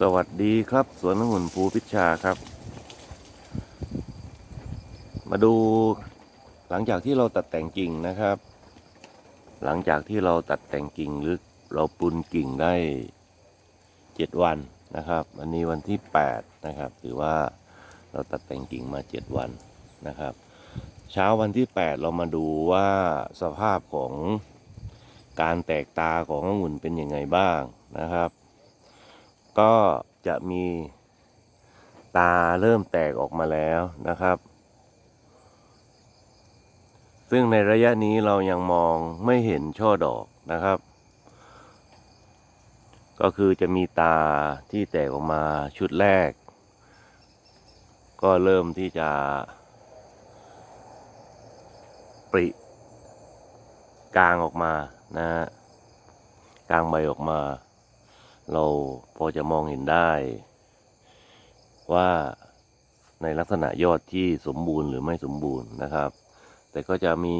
สวัสดีครับสวนองุ่นภูพิชชาครับ มาดูหลังจากที่เราตัดแต่งกิ่งนะครับ หลังจากที่เราตัดแต่งกิ่งหรือเราปุนกิ่งได้เจ็ดวันนะครับวันนี้วันที่แปดนะครับถือว่าเราตัดแต่งกิ่งมาเจ็ดวันนะครับ เช้าวันที่แปดเรามาดูว่าสภาพของการแตกตาขององุ่นเป็นยังไงบ้างนะครับ ก็จะมีตาเริ่มแตกออกมาแล้วนะครับ ซึ่งในระยะนี้เรายังมองไม่เห็นช่อดอกนะครับ ก็คือจะมีตาที่แตกออกมาชุดแรก ก็เริ่มที่จะ ปริกลางออกมานะฮะกลางใบออกมา เราพอจะมองเห็นได้ ว่าในลักษณะยอดที่สมบูรณ์หรือไม่สมบูรณ์นะครับ แต่ก็จะมี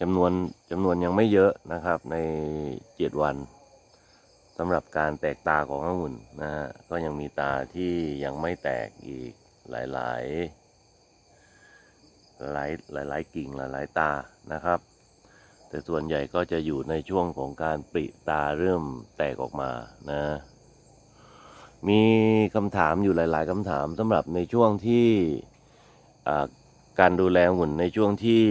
จำนวนจำนวนยังไม่เยอะนะครับ ในเจ็ดวันสำหรับการแตกตาขององุ่นนะฮะก็ยังมีตาที่ยังไม่แตกอีกหลายๆหลายหลายหลายๆกิ่งหลายหลายๆตานะครับ แต่ส่วนใหญ่ก็จะอยู่ในช่วงของการปริตาเริ่มแตกออกมานะ มีคำถามอยู่หลาย ๆคำถามสำหรับในช่วงที่การดูแลหุ่นในช่วงที่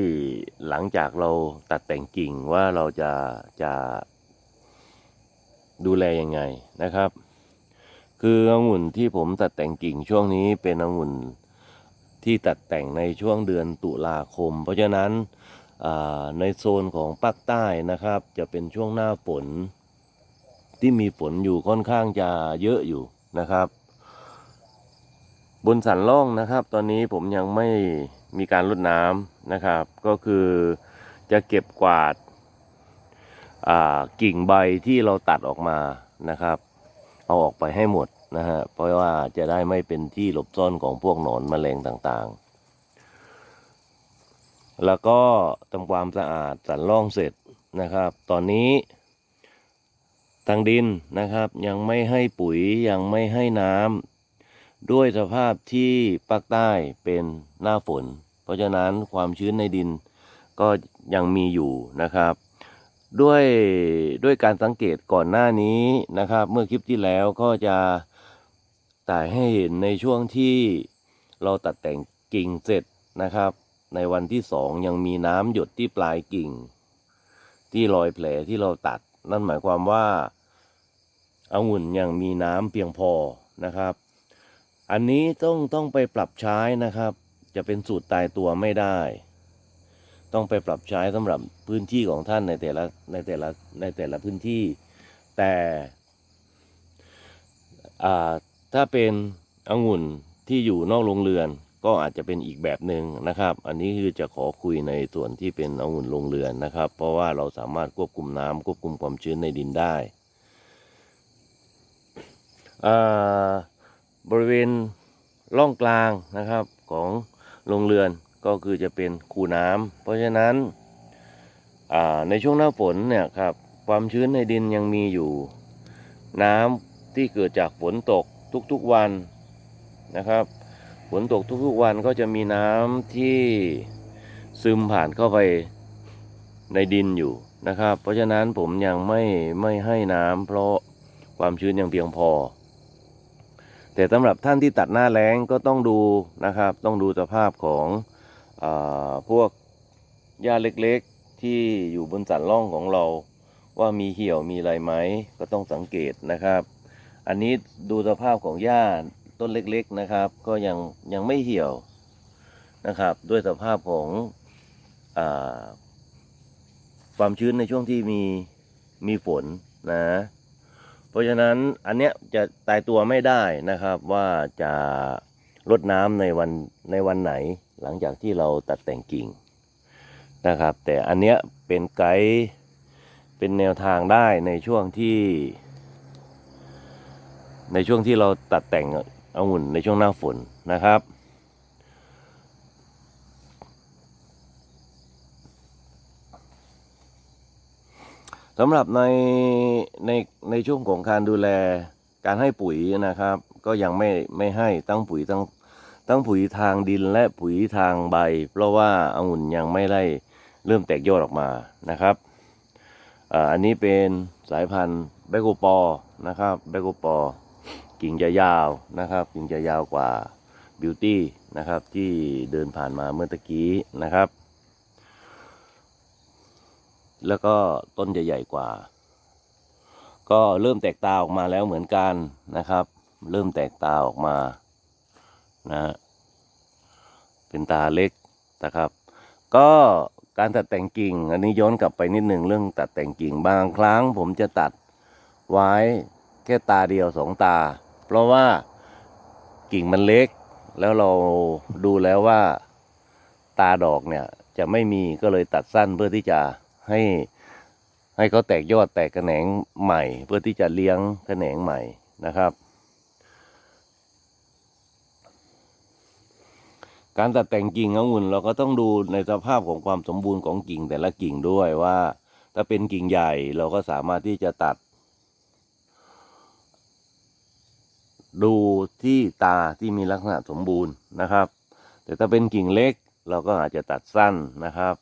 หลังจากเราตัดแต่งกิ่งว่าเราจะจะดูแลยังไงนะครับ คือองุ่นที่ผมตัดแต่งกิ่งช่วงนี้เป็นองุ่นที่ตัดแต่งในช่วงเดือนตุลาคม เพราะฉะนั้น ในโซนของภาคใต้นะครับ จะเป็นช่วงหน้าฝน ที่มีฝนอยู่ค่อนข้างจะเยอะอยู่นะครับ บนสันล่องนะครับ ตอนนี้ผมยังไม่มีการลดน้ำนะครับ ก็คือจะเก็บกวาดกิ่งใบที่เราตัดออกมานะครับ เอาออกไปให้หมดนะฮะเพราะว่าจะได้ไม่เป็นที่หลบซ่อนของพวกหนอนแมลงต่างๆ แล้วก็ทำความสะอาดสันล่องเสร็จนะครับ ตอนนี้ทางดินนะครับ ยังไม่ให้ปุ๋ยยังไม่ให้น้ำด้วยสภาพที่ภาคใต้เป็นหน้าฝน เพราะฉะนั้นความชื้นในดินก็ยังมีอยู่นะครับ ด้วยด้วยการสังเกตก่อนหน้านี้นะครับ เมื่อคลิปที่แล้วก็จะถ่ายให้เห็นในช่วงที่เราตัดแต่งกิ่งเสร็จนะครับ ในวันที่สองยังมีน้ำหยดที่ปลายกิ่ง ที่รอยแผลที่เราตัด นั่นหมายความว่าองุ่นยังมีน้ำเพียงพอนะครับ อันนี้ต้องต้องไปปรับใช้นะครับ จะเป็นสูตรตายตัวไม่ได้ ต้องไปปรับใช้สำหรับพื้นที่ของท่านในแต่ละในแต่ละในแต่ละพื้นที่ แต่ถ้าเป็นองุ่นที่อยู่นอกโรงเรือน ก็อาจจะเป็นอีกแบบหนึ่งนะครับ อันนี้คือจะขอคุยในส่วนที่เป็นองุ่นโรงเรือนนะครับ เพราะว่าเราสามารถควบคุมน้ำควบคุมความชื้นในดินได้บริเวณร่องกลางนะครับของโรงเรือนก็คือจะเป็นคูน้ำเพราะฉะนั้นในช่วงหน้าฝนเนี่ยครับความชื้นในดินยังมีอยู่ น้ำที่เกิดจากฝนตกทุกๆวันนะครับ ฝนตกทุกๆวันก็จะมีน้ำที่ซึมผ่านเข้าไปในดินอยู่นะครับ เพราะฉะนั้นผมยังไม่ไม่ให้น้ำเพราะความชื้นยังเพียงพอ แต่สำหรับท่านที่ตัดหน้าแล้งก็ต้องดูนะครับ ต้องดูสภาพของอพวกหญ้าเล็กๆที่อยู่บนสันล่องของเรา ว่ามีเหี่ยวมีอะไรไหมก็ต้องสังเกตนะครับ อันนี้ดูสภาพของหญ้า ต้นเล็กๆนะครับ ก็ยังยังไม่เหี่ยวนะครับ ด้วยสภาพของอความชื้นในช่วงที่มีมีฝนนะ เพราะฉะนั้นอันเนี้ยจะตายตัวไม่ได้นะครับว่าจะลดน้ำในวันในวันไหนหลังจากที่เราตัดแต่งกิ่งนะครับ แต่อันเนี้ยเป็นไกด์เป็นแนวทางได้ในช่วงที่ ในช่วงที่เราตัดแต่ง องุ่นในช่วงหน้าฝนนะครับ สำหรับในในในช่วงของการดูแลการให้ปุ๋ยนะครับ ก็ยังไม่ไม่ให้ตั้งปุ๋ยตั้งตั้งปุ๋ยทางดินและปุ๋ยทางใบ เพราะว่าอางุ่นยังไม่ได้เริ่มแตกยอดออกมานะครับอ่าอันนี้เป็นสายพันธุ์แบโกปอนะครับแบโกปอ กิ่งจะยาวนะครับ กิ่งจะยาวกว่าบิวตี้นะครับที่เดินผ่านมาเมื่อตะกี้นะครับ แล้วก็ต้นจะใหญ่กว่า ก็เริ่มแตกตาออกมาแล้วเหมือนกันนะครับ เริ่มแตกตาออกมานะฮะเป็นตาเล็กนะครับ ก็การตัดแต่งกิ่ง อันนี้ย้อนกลับไปนิดหนึ่งเรื่องตัดแต่งกิ่งบางครั้งผมจะตัดไว้แค่ตาเดียวสองตา เพราะว่ากิ่งมันเล็ก แล้วเราดูแล้วว่าตาดอกเนี่ยจะไม่มีก็เลยตัดสั้นเพื่อที่จะให้ให้เขาแตกยอดแตกแขนงใหม่ เพื่อที่จะเลี้ยงแขนงใหม่นะครับ การตัดแต่งกิ่งองุ่นเราก็ต้องดูในสภาพของความสมบูรณ์ของกิ่งแต่ละกิ่งด้วยว่า ถ้าเป็นกิ่งใหญ่เราก็สามารถที่จะตัด ดูที่ตาที่มีลักษณะสมบูรณ์นะครับ แต่ถ้าเป็นกิ่งเล็กเราก็อาจจะตัดสั้นนะครับ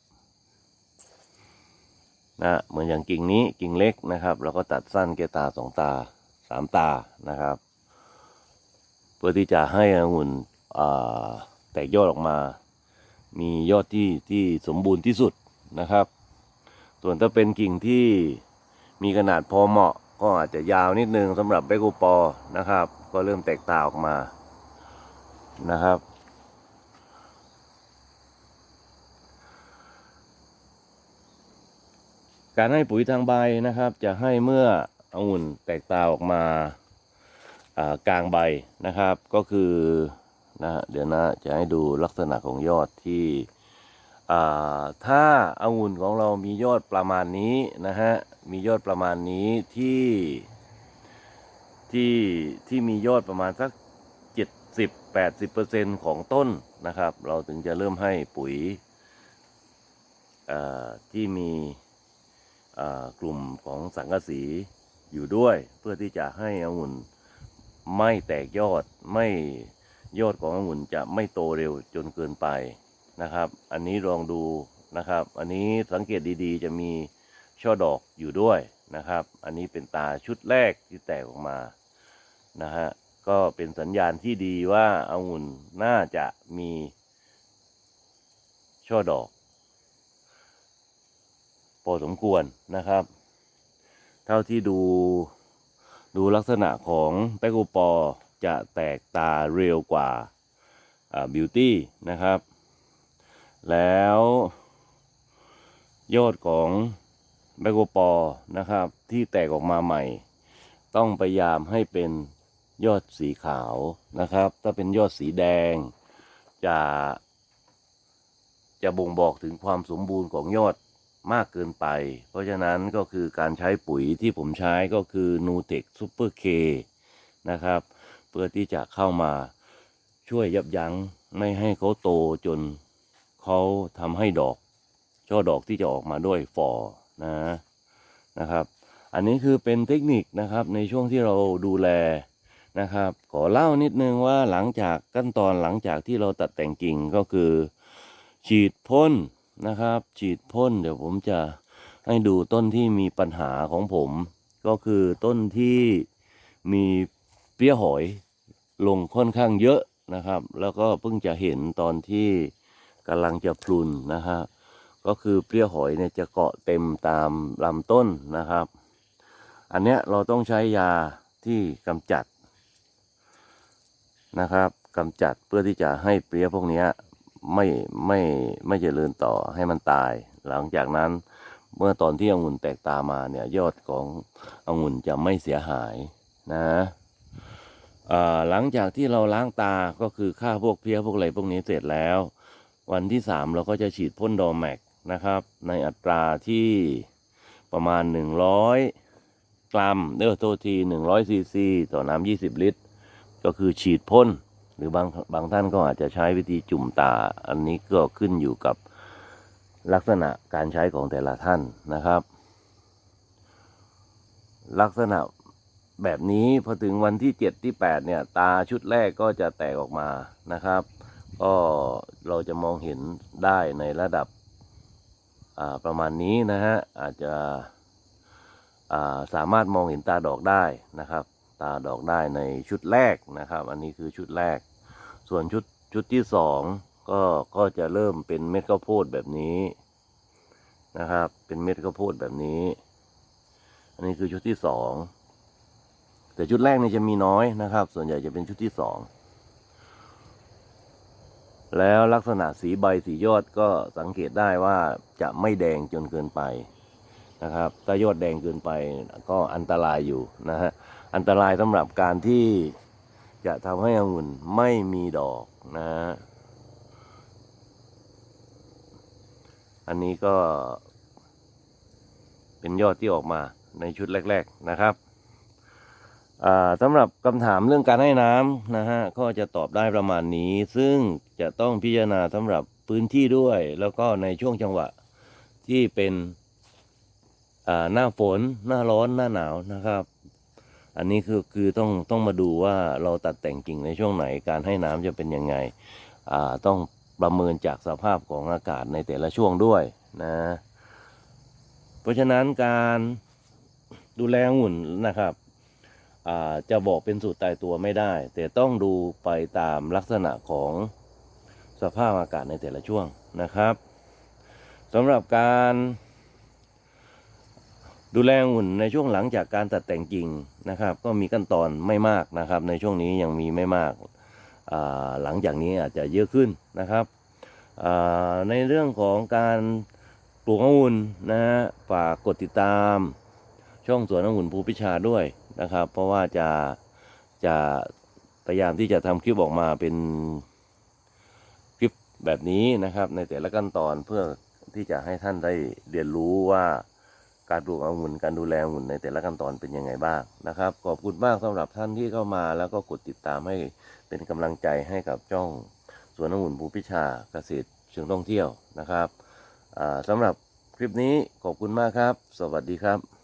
นะเหมือนอย่างกิ่งนี้กิ่งเล็กนะครับ เราก็ตัดสั้นแค่ตาสองตาสามตานะครับ เพื่อที่จะให้องุ่นแตกยอดออกมา มียอดที่ที่สมบูรณ์ที่สุดนะครับ ส่วนถ้าเป็นกิ่งที่มีขนาดพอเหมาะก็อาจจะยาวนิดนึงสำหรับเบโกปอนะครับ ก็เริ่มแตกตาออกมานะครับ การให้ปุ๋ยทางใบนะครับ จะให้เมื่อองุ่นแตกตาออกมาากลางใบนะครับ ก็คือนะฮะเดี๋ยวนะจะให้ดูลักษณะของยอดที่ถ้าองุ่นของเรามียอดประมาณนี้นะฮะมียอดประมาณนี้ที่ ที่ที่มียอดประมาณสัก 70 80%ของต้นนะครับ เราถึงจะเริ่มให้ปุ๋ยที่มีกลุ่มของสังกะสีอยู่ด้วย เพื่อที่จะให้องุ่นไม่แตกยอดไม่ยอดขององุ่นจะไม่โตเร็วจนเกินไปนะครับ อันนี้ลองดูนะครับ อันนี้สังเกตดีๆ จะมีช่อดอกอยู่ด้วยนะครับ อันนี้เป็นตาชุดแรกที่แตกออกมา นะฮะก็เป็นสัญญาณที่ดีว่าองุ่นน่าจะมีช่อดอก พอสมควรนะครับ เท่าที่ดูดูลักษณะของแปกูปอจะแตกตาเร็วกว่าบิวตี้นะครับ แล้วยอดของแบโกปอนะครับ ที่แตกออกมาใหม่ ต้องพยายามให้เป็น ยอดสีขาวนะครับ ถ้าเป็นยอดสีแดง จะ จะบ่งบอกถึงความสมบูรณ์ของยอดมากเกินไป เพราะฉะนั้นก็คือการใช้ปุ๋ยที่ผมใช้ก็คือ n u t e c Super K นะครับ เพื่อที่จะเข้ามาช่วยยับยั้งไม่ให้เขาโตจนเขาทำให้ดอก ช่อดอกที่จะออกมาด้วยฟอนะนะครับ อันนี้คือเป็นเทคนิคนะครับในช่วงที่เราดูแล นะครับ ขอเล่านิดนึงว่าหลังจากขั้นตอนหลังจากที่เราตัดแต่งกิ่งก็คือ ฉีดพ่นนะครับ ฉีดพ่นเดี๋ยวผมจะให้ดูต้นที่มีปัญหาของผม ก็คือต้นที่มีเปรี้ยหอยลงค่อนข้างเยอะนะครับ แล้วก็เพิ่งจะเห็นตอนที่กำลังจะพลุนนะฮะก็คือเปรี้ยหอยเนี่ยจะเกาะเต็มตามลำต้นนะครับ อันเนี้ยเราต้องใช้ยาที่กำจัด นะครับกำจัดเพื่อที่จะให้เปรี้ยพวกนี้ไม่ไม่ไม่เจริญต่อให้มันตาย หลังจากนั้นเมื่อตอนที่องุ่นแตกตามาเนี่ยยอดขององุ่นจะไม่เสียหายนะหลังจากที่เราล้างตาก็คือฆ่าพวกเพี้ยพวกอะไรพวกนี้เสร็จแล้ว วันที่สามเราก็จะฉีดพ่นดอแม็กนะครับ ในอัตราที่ประมาณ 100 กรัมเด้อโทษที100ซีซีต่อน้ำ20 ลิตร ก็คือฉีดพ่นหรือบางบางท่านก็อาจจะใช้วิธีจุ่มตา อันนี้ก็ขึ้นอยู่กับลักษณะการใช้ของแต่ละท่านนะครับ ลักษณะแบบนี้พอถึงวันที่เจ็ดที่แปดเนี่ยตาชุดแรกก็จะแตกออกมานะครับ ก็เราจะมองเห็นได้ในระดับประมาณนี้นะฮะอาจจะาสามารถมองเห็นตาดอกได้นะครับ ตาดอกได้ในชุดแรกนะครับ อันนี้คือชุดแรก ส่วนชุดชุดที่สองก็ก็จะเริ่มเป็นเม็ดข้าวโพดแบบนี้นะครับ เป็นเม็ดข้าวโพดแบบนี้ อันนี้คือชุดที่สองแต่ชุดแรกนี่จะมีน้อยนะครับ ส่วนใหญ่จะเป็นชุดที่สองแล้วลักษณะสีใบสียอดก็สังเกตได้ว่าจะไม่แดงจนเกินไปนะครับ ถ้ายอดแดงเกินไปก็อันตรายอยู่นะฮะ อันตรายสำหรับการที่จะทำให้องุ่นไม่มีดอกนะฮะอันนี้ก็เป็นยอดที่ออกมาในชุดแรก ๆนะครับอ่าสำหรับคำถามเรื่องการให้น้ำนะฮะก็จะตอบได้ประมาณนี้ ซึ่งจะต้องพิจารณาสำหรับพื้นที่ด้วย แล้วก็ในช่วงจังหวะที่เป็นอ่าหน้าฝนหน้าร้อนหน้าหนาวนะครับ อันนี้คือคือต้องต้องมาดูว่าเราตัดแต่งกิ่งในช่วงไหนการให้น้ำจะเป็นยังไงอ่าต้องประเมินจากสภาพของอากาศในแต่ละช่วงด้วยนะเพราะฉะนั้นการดูแลองุ่นนะครับอ่าจะบอกเป็นสูตรตายตัวไม่ได้ แต่ต้องดูไปตามลักษณะของสภาพอากาศในแต่ละช่วงนะครับสำหรับการ ดูแลองุ่นในช่วงหลังจากการตัดแต่งกิ่งนะครับ ก็มีขั้นตอนไม่มากนะครับ ในช่วงนี้ยังมีไม่มากาหลังจากนี้อาจจะเยอะขึ้นนะครับในเรื่องของการปลูกองุ่นนะฮะฝากกดติดตาม ช่องสวนองุ่นภูพิชาด้วยนะครับ เพราะว่าจะจะพยายามที่จะทำคลิปออกมาเป็นคลิปแบบนี้นะครับ ในแต่ละขั้นตอนเพื่อที่จะให้ท่านได้เรียนรู้ว่า การปลูกองุ่นการดูแลองุ่นในแต่ละขั้นตอนเป็นยังไงบ้างนะครับ ขอบคุณมากสำหรับท่านที่เข้ามา แล้วก็กดติดตามให้เป็นกำลังใจให้กับช่องสวนองุ่นภูพิชาเกษตรเชิงท่องเที่ยวนะครับสำสำหรับคลิปนี้ขอบคุณมากครับ สวัสดีครับ